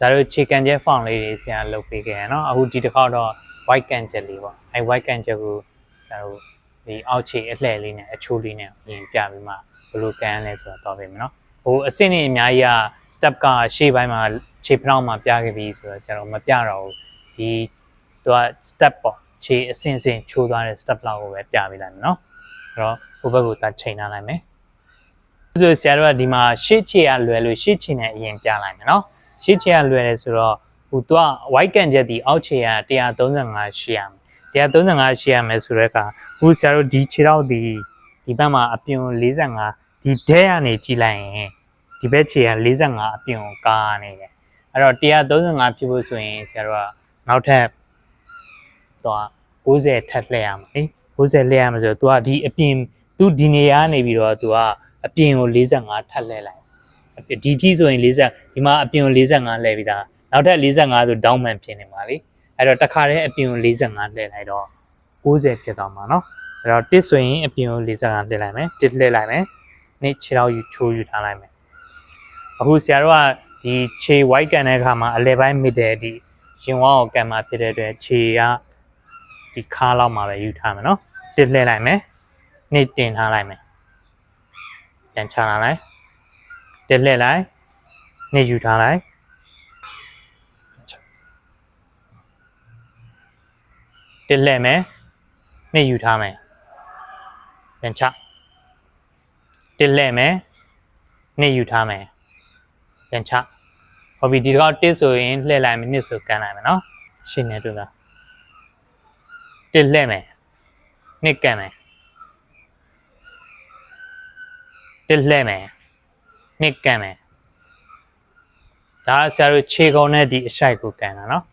ဇာတို့ chicken jet font လေးတွေဆရာလုပ်ပေးခဲ့ရနော်အခုဒီတစ်ခေါက်တော့ white can jet လေးပေါ့အဲ white can jet ကိုဇာတို့ဒီအောက်ခြေအလှည့်လေးနဲ့အချိုးလေးနဲ့ပြင်ပြပြီးမှဘယ်လိုကန်လဲဆိုတော့တော့ပြင်မယ်နော်ဟိုအဆင့်နေအများကြီးက step ကရှေ့ပိုင်းမှာခြေဖျောင်းမှာပြခဲ့ပြီးဆိုတော့ကျွန်တော်မပြတော့ဘူးဒီသူက step ပေါ့ခြေအဆင့်ဆင့်ချိုးသွားတဲ့ step လောက်ကိုပဲပြပေးလိုက်မယ်နော်အဲ့တော့ဟိုဘက်ကိုတချိန်ထားလိုက်မယ်ဆိုဆရာတို့ကဒီမှာရှေ့ခြေကလွယ်လို့ရှေ့ခြေနဲ့အရင်ပြလိုက်မယ်နော် ရှေ့ခြေကလွယ်တယ်ဆိုတော့ဟိုသူက white can jet ဒီအောက်ခြေက135ရှိရမယ်135ရှိရမယ်ဆိုတော့ကဟိုဆရာတို့ဒီခြေထောက်ဒီဒီဘက်မှာအပြင်45ဒီဒဲကနေကြည့်လိုက်ရင် ဒီဘက်ခြေက45အပြင်ကိုကားနေတယ်အဲ့တော့135ဖြစ်ဖို့ဆိုရင်ဆရာတို့ကနောက်ထပ်တော့90ထပ်လှည့်ရမှာလေ90လှည့်ရမှာဆိုတော့ तू ကဒီအပြင် तू ဒီနေရာကနေပြီးတော့ तू ကအပြင်ကို45ထပ်လှည့်လိုက် ဒီကြီးဆိုရင်40ဒီမှာအပြင်ကို45လှည့်ပြီးသားနောက်ထပ်45ဆို down man ဖြစ်နေမှာလေအဲ့တော့တစ်ခါတည်းအပြင်ကို45လှည့်လိုက်တော့90ဖြစ်သွားမှာเนาะအဲ့တော့တစ်ဆိုရင်အပြင်ကို45လှည့်လိုက်မယ်တစ်လှည့်လိုက်မယ်နေ့ခြေထောက်ယူချိုးယူထားလိုက်မယ် အခုဆရာတို့ကဒီခြေ white ကန်တဲ့အခါမှာအလဲပိုင်း middle ဒီရင်ဝါကိုကန်မှာဖြစ်တဲ့အတွက်ခြေကဒီခါလောက်မှာပဲယူထားမယ်နော်တစ်လှည့်လိုက်မယ်နှိပ်တင်ထားလိုက်မယ်ပြန်ချလာလိုက် တစ်လှည့်လိုက်နှိပ်ယူထားလိုက်တစ်လှည့်မယ်နှိပ်ယူထားမယ်ပြန်ချတစ်လှည့်မယ်နှိပ်ယူထားမယ်ပြန်ချဟုတ်ပြီဒီတော့တစ်ဆိုရင်လှည့်လိုက်မယ်နှစ်ဆိုကန်လိုက်မယ်နော်ရှင်းနေတူလားတစ်လှည့်မယ်နှစ်ကန်မယ်တစ်လှည့်မယ် နှစ်ကန်မယ်ဒါဆရာတို့ခြေကုံနဲ့ဒီအရှိုက်ကိုကန်တာနော်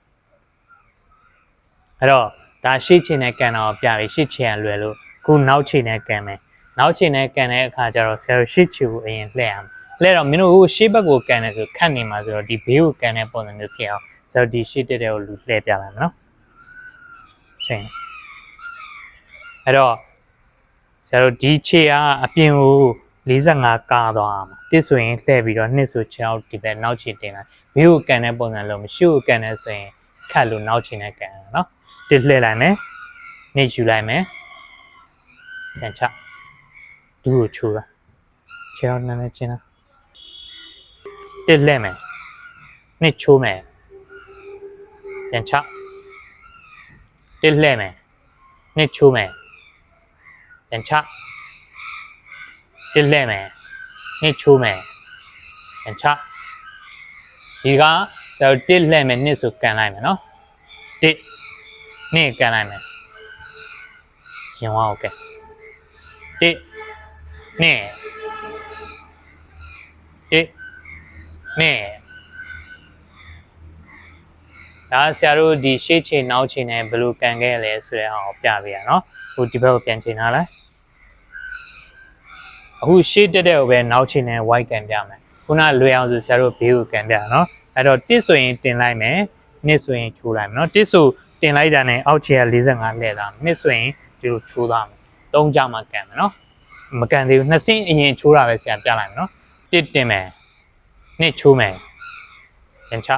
အဲ့တော့ဒါရှေ့ခြေနဲ့ကန်တာကိုပြပြီရှေ့ခြေကလွယ်လို့ခုနောက်ခြေနဲ့ကန်မယ်နောက်ခြေနဲ့ကန်တဲ့အခါကျတော့ဆရာတို့ရှေ့ခြေကိုအရင်လှည့်ရမယ်လဲတော့မင်းတို့ဟိုရှေ့ဘက်ကိုကန်တယ်ဆိုခတ်နေမှာဆိုတော့ဒီဘေးကိုကန်တဲ့ပုံစံမျိုးဖြစ်အောင်ဆိုတော့ဒီရှေ့တက်တဲ့ကိုလူလှည့်ပြလိုက်မယ်နော်ချိန်အဲ့တော့ဆရာတို့ဒီခြေကအပြင်ကို 45ကာသွားအောင်တစ်ဆိုရင်လှည့်ပြီးတော့နှစ်ဆိုချောင်းဒီဘက်နောက်ခြေတင်လိုက်ဘေးကိုကန်တဲ့ပုံစံလို့မရှိကိုကန်တယ်ဆိုရင်ခတ်လို့နောက်ခြေနဲ့ကန်ရနော်တစ်လှည့်လိုက်မယ်နှစ်ယူလိုက်မယ်ပြန်ချဒူးကိုချိုးတာခြေထောက်နည်းနည်းကျင်းတာတစ်လှည့်မယ်နှစ်ချိုးမယ်ပြန်ချတစ်လှည့်မယ်နှစ်ချိုးမယ်ပြန်ချ တစ်လှည့်မယ်နှစ်ချိုးမယ်ပြန်ချဒီကဆရာတို့တစ်လှည့်မယ်နှစ်ဆိုကန်လိုက်မယ်နော်တစ်နှစ်ကန်လိုက်မယ်ရင်ဝါโอเคတစ်နှစ်တစ် နဲ့ဒါဆရာတို့ဒီရှေ့ချိန်နောက်ချိန်နဲ့ဘယ်လိုကန်ခဲ့လဲဆိုတဲ့အောင်ပြပေးရနော်ဟိုဒီဘက်ကိုပြန်ချိန်ထားလိုက် အခုရှေ့တက်တဲ့ကိုပဲနောက်ချိန်နဲ့ white ကန်ပြမယ်ခုနလွယ်အောင်ဆိုဆရာတို့ဘေးကိုကန်ပြနော်အဲ့တော့တစ်ဆိုရင်တင်လိုက်မယ်နှစ်ဆိုရင်ချိုးလိုက်မယ်နော်တစ်ဆိုတင်လိုက်တာနဲ့အောက်ခြေက45လှည့်တာနှစ်ဆိုရင်ဒီလိုချိုးသားမယ်သုံးကြမှာကန်မယ်နော်မကန်သေးဘူးနှစ်ဆင့်အရင်ချိုးတာပဲဆရာပြလိုက်မယ်နော်တစ်တင်မယ်နှစ်ချိုးမယ်ပြန်ချ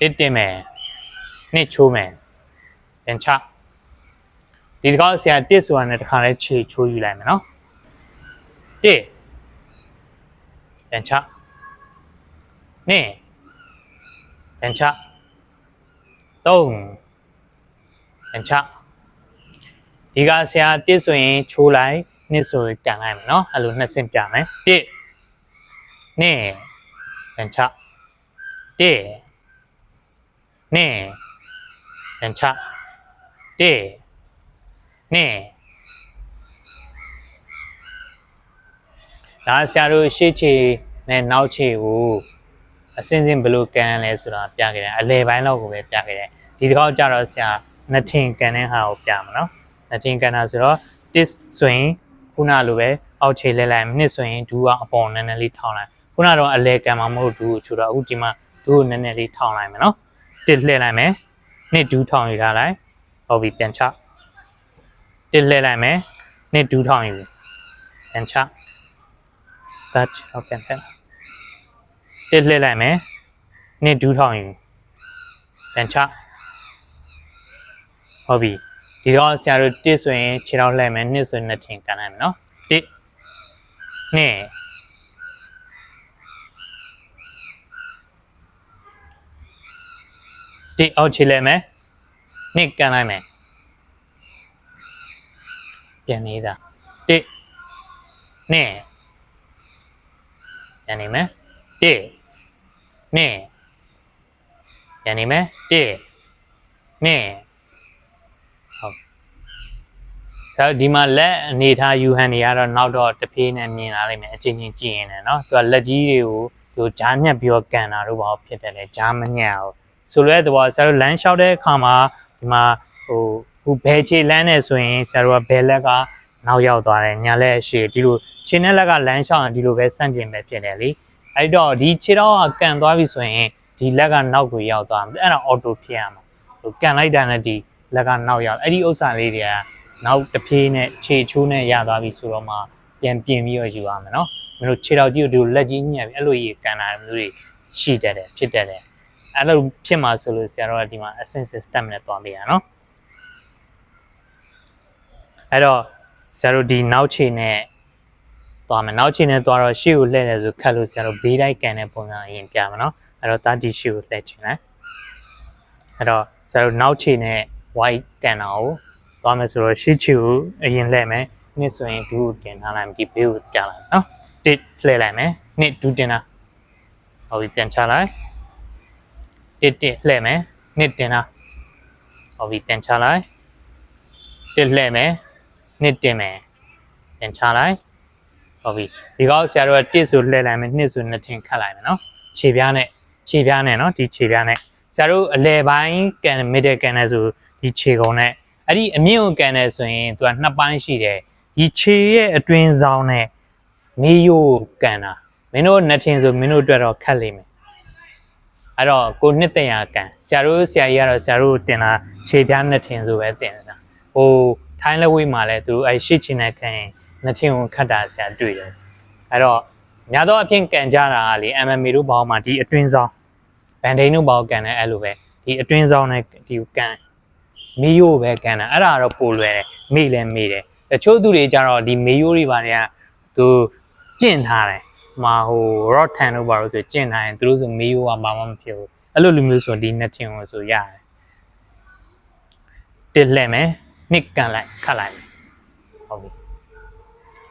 တစ်တင်မယ်နှစ်ချိုးမယ်ပြန်ချ ဒီတကောက်ဆရာတစ်ဆိုတာနဲ့တခါလဲခြေချိုးယူလိုက်မယ်နော်တစ်ပြန်ချနှစ်ပြန်ချသုံးပြန်ချဒီကဆရာတစ်ဆိုရင်ချိုးလိုက်နှစ်ဆိုရင်ကန်လိုက်မယ်နော်အဲ့လိုနှစ်ဆင့်ပြမယ်တစ်နဲ့ပြန်ချတဲ့နဲ့ပြန်ချတဲ့ နဲ့ဒါဆရာတို့ရှေ့ခြေနဲ့နောက်ခြေကိုအစင်းစင်းဘယ်လိုကန်လဲဆိုတာပြခဲ့တယ်အလဲပိုင်းလောက်ကိုပဲပြခဲ့တယ်ဒီတစ်ခေါက်ကျတော့ဆရာနှစ်ထင်ကန်တဲ့ဟာကိုပြမှာနော်နှစ်ထင်ကန်တာဆိုတော့ dis ဆိုရင်ခုနလိုပဲအောက်ခြေလဲလိုက်နှစ်ဆိုရင်ဒူးကအပေါ်နည်းနည်းလေးထောင်းလိုက်ခုနကတော့အလဲကံမှာမဟုတ်ဒူးကိုချူတော့အခုဒီမှာဒူးကိုနည်းနည်းလေးထောင်းလိုက်မယ်နော်တစ်လှည့်လိုက်မယ်နှစ်ဒူးထောင်းယူထားလိုက်ဟုတ်ပြီပြန်ချ တစ်လှည့်လိုက်မယ်နှစ်ဒူးထောင်းယူပြန်ချ touch ဟုတ်ပြန်ဖက်တစ်လှည့်လိုက်မယ်နှစ်ဒူးထောင်ယူပြန်ချဟုတ်ပြီဒီတော့ဆရာတို့တစ်ဆိုရင်ခြေထောက်လှည့်မယ်နှစ်ဆိုရင်နှစ်ထင်ကန်လိုက်မယ်နော်တစ်နှစ်တစ်အောက်ခြေလှည့်မယ်နှစ်ကန်လိုက်မယ် ပြန်နေတာတစ်နှစ်ပြန်နေမယ်တစ်နှစ်ပြန်နေမယ်တစ်နှစ်ဟုတ်ဆရာတို့ဒီမှာလက်အနေထားယူဟန်တွေကတော့နောက်တော့တစ်ပြေးနဲ့မြင်လာလိမ့်မယ်အချင်းချင်းကြည့်ရင်လည်းเนาะသူကလက်ကြီးတွေကိုသူဂျားညက်ပြီးတော့ကန်တာတို့ဘာလို့ဖြစ်တယ်လဲဂျားမညက်အောင်ဆိုလိုတဲ့သဘောဆရာတို့လမ်းလျှောက်တဲ့အခါမှာဒီမှာဟို ဟိုဘဲချေလမ်းနဲ့ဆိုရင်ဆရာတို့ကဘဲလက်ကနောက်ရောက်သွားတယ်ညာလက်ရှေ့ဒီလိုခြေနဲ့လက်ကလမ်းလျှောက်ရင်ဒီလိုပဲဆန့်ကျင်ပဲဖြစ်တယ်လေအဲ့တော့ဒီခြေတော့ကကန်သွားပြီဆိုရင်ဒီလက်ကနောက်ကိုရောက်သွားမှာအဲ့ဒါအော်တိုဖြစ်ရမှာဟိုကန်လိုက်တာနဲ့ဒီလက်ကနောက်ရောက်အဲ့ဒီဥစ္စာလေးတွေကနောက်တစ်ပြေးနဲ့ခြေချိုးနဲ့ရသွားပြီဆိုတော့မှပြန်ပြင်ပြီးတော့ယူရမယ်နော်မင်းတို့ခြေတော်ကြီးကိုဒီလိုလက်ကြီးညက်ပြီးအဲ့လိုကြီးကန်တာမျိုးတွေရှိတတ်တယ်ဖြစ်တတ်တယ်အဲ့လိုဖြစ်မှာဆိုလို့ဆရာတော်ကဒီမှာ essence step နဲ့တွားပေးရနော် အဲ့တော့ဆရာတို့ဒီနောက်ခြေနဲ့သွားမယ်နောက်ခြေနဲ့သွားတော့ရှေ့ကိုလှည့်တယ်ဆိုခတ်လို့ဆရာတို့ဘေးတိုက်ကန်တဲ့ပုံစံအရင်ပြမယ်နော်အဲ့တော့တာတီရှေ့ကိုလှည့်ချင်တယ်အဲ့တော့ဆရာတို့နောက်ခြေနဲ့ white ကန်တာကိုသွားမယ်ဆိုတော့ရှေ့ခြေကိုအရင်လှည့်မယ်နှစ်ဆိုရင်ဒူးကိုတင်ထားလိုက်မယ်ဒီဘေးကိုပြလိုက်မယ်နော်တစ်လှည့်လိုက်မယ်နှစ်ဒူးတင်တာဟုတ်ပြီပြန်ချလိုက်တစ်တစ်လှည့်မယ်နှစ်တင်တာဟုတ်ပြီပြန်ချလိုက်တစ်လှည့်မယ် နှစ်တင်မယ်ပြန်ချလိုက်ဟုတ်ပြီဒီကောက်ဆရာတို့ကတစ်ဆိုလှည့်လိုက်မယ်နှစ်ဆိုနှစ်တင်ခတ်လိုက်မယ်နော်ခြေပြားနဲ့ခြေပြားနဲ့နော်ဒီခြေပြားနဲ့ဆရာတို့အလဲပိုင်းကန်မစ်ဒယ်ကန်နဲ့ဆိုဒီခြေကုံနဲ့အဲ့ဒီအမြင့်ကိုကန်နဲ့ဆိုရင်သူကနှစ်ပိုင်းရှိတယ်ဒီခြေရဲ့အတွင်းဆောင်နဲ့မေးရိုးကိုကန်တာမင်းတို့နှစ်ထင်ဆိုမင်းတို့အတွက်တော့ခက်လိမ့်မယ်အဲ့တော့ကိုနှစ်တင်ရကန်ဆရာတို့ဆရာကြီးကတော့ဆရာတို့တင်တာခြေပြားနှစ်ထင်ဆိုပဲတင်တာဟို ထိုင်းလက်ဝိမှာလည်းသူအဲ့ရှစ်ချင်တဲ့ခံရင်နှစ်ထင်ကိုခတ်တာဆရာတွေ့တယ်အဲ့တော့များသောအားဖြင့်ကန်ကြတာကလေ MMA တို့ဘောင်းမှာဒီအတွင်းဆောင်ဘန်ဒိန်တို့ဘောင်းကန်တယ်အဲ့လိုပဲဒီအတွင်းဆောင်နဲ့ဒီကိုကန်မီယိုပဲကန်တာအဲ့ဒါကတော့ပိုလွယ်တယ်မေ့လည်းမေ့တယ်တချို့သူတွေကြတော့ဒီမေယိုတွေပါတွေကသူကျင့်ထားတယ်ဟမှာဟို rock tan တို့ပါလို့ဆိုကျင့်ထားရင်သူတို့ဆိုမေယိုကဘာမှမဖြစ်ဘူးအဲ့လိုလူမျိုးဆိုဒီနှစ်ထင်ကိုဆိုရတယ်တစ်လှဲ့မယ် နှစ်ကန်လိုက်ခတ်လိုက်ဟုတ်ပြီ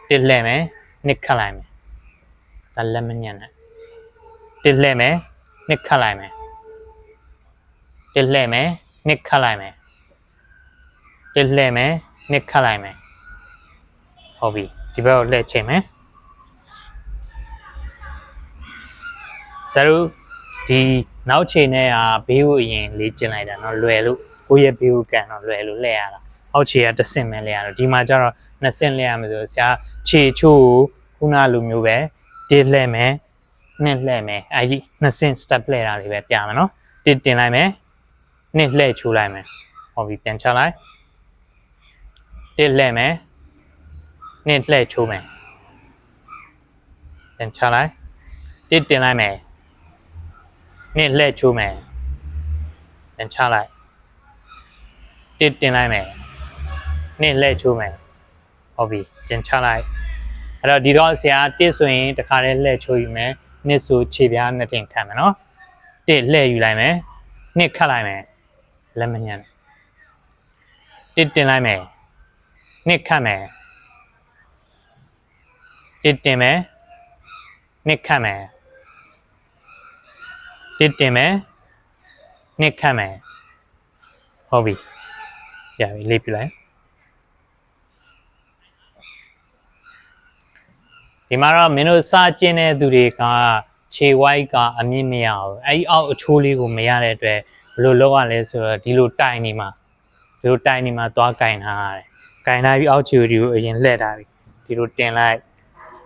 တစ်လှဲ့မယ်နှစ်ခတ်လိုက်မယ်ဒါလက်မညံ့နဲ့တစ်လှဲ့မယ်နှစ်ခတ်လိုက်မယ်တစ်လှဲ့မယ်နှစ်ခတ်လိုက်မယ်တစ်လှဲ့မယ်နှစ်ခတ်လိုက်မယ်ဟုတ်ပြီဒီဘက်ကိုလှည့်ချိန်မယ်ဆရာတို့ဒီနောက်ချိန်နဲ့อ่ะဘေးကိုအရင်လေးကျင်လိုက်တာเนาะလွယ်လို့ကိုယ့်ရဲ့ဘေးကိုကန်တော့လွယ်လို့လှည့်ရတာ အောက်ခြေကတဆင့်ပဲလဲရတော့ဒီမှာကျတော့နှစ်ဆင့်လဲရမယ်ဆိုဆရာခြေချို့ခုနလိုမျိုးပဲတစ်လှဲ့မယ်နှစ်လှဲ့မယ်အဲ့ဒီနှစ်ဆင့် step လှဲ့တာတွေပဲပြမယ်နော်တစ်တင်လိုက်မယ်နှစ်လှဲ့ချိုးလိုက်မယ်ဟောပြီပြန်ချလိုက်တစ်လှဲ့မယ်နှစ်လှဲ့ချိုးမယ်ပြန်ချလိုက်တစ်တင်လိုက်မယ်နှစ်လှဲ့ချိုးမယ်ပြန်ချလိုက်တစ်တင်လိုက်မယ် နှစ်လှည့်ချိုးမယ်ဟုတ်ပြီပြန်ချလိုက်အဲ့တော့ဒီတော့ဆရာတစ်ဆိုရင်တခါတည်းလှည့်ချိုးယူမယ်နှစ်ဆိုခြေပြားနှစ်တင်ခံမယ်နော်တစ်လှည့်ယူလိုက်မယ်နှစ်ခတ်လိုက်မယ်လက်မညံ့တစ်တင်လိုက်မယ်နှစ်ခတ်မယ်တစ်တင်မယ်နှစ်ခတ်မယ်တစ်တင်မယ်နှစ်ခတ်မယ်ဟုတ်ပြီရပြီလေးပြလိုက် ဒီမှာတော့မင်းတို့စာကျင်တဲ့သူတွေကခြေဝိုက်ကအမြင့်မရဘူးအဲဒီအောက်အချိုးလေးကိုမရတဲ့အတွက်ဘယ်လိုလုပ်ရလဲဆိုတော့ဒီလိုတိုင်နေမှာဒီလိုတိုင်နေမှာသွားကင်ထားရတယ်ကင်ထားပြီးအောက်ခြေကိုအရင်လှည့်ထားပြီဒီလိုတင်လိုက်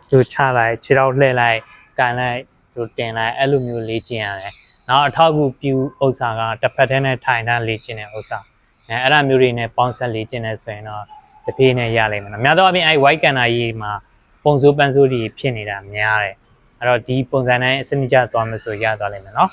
ဒီလိုချလိုက်ခြေထောက်လှည့်လိုက်ကန်လိုက်ဒီလိုတင်လိုက်အဲ့လိုမျိုးလေ့ကျင့်ရတယ်နောက်အထောက်အကူပြုဥစ္စာကတစ်ဖက်တည်းနဲ့ထိုင်ထားလေ့ကျင့်တဲ့ဥစ္စာအဲအဲ့ဒါမျိုးတွေနဲ့ပေါင်းဆက်လေ့ကျင့်နေဆိုရင်တော့တပြေးနဲ့ရလိမ့်မယ်နော်များသောအားဖြင့်အဲ white canna ကြီးမှာ ပုံစိုးပန်းစိုးတွေဖြစ်နေတာများတယ်အဲ့တော့ဒီပုံစံတိုင်းအစနစ်ကျသွားမယ်ဆိုရသွားလိမ့်မယ်နော်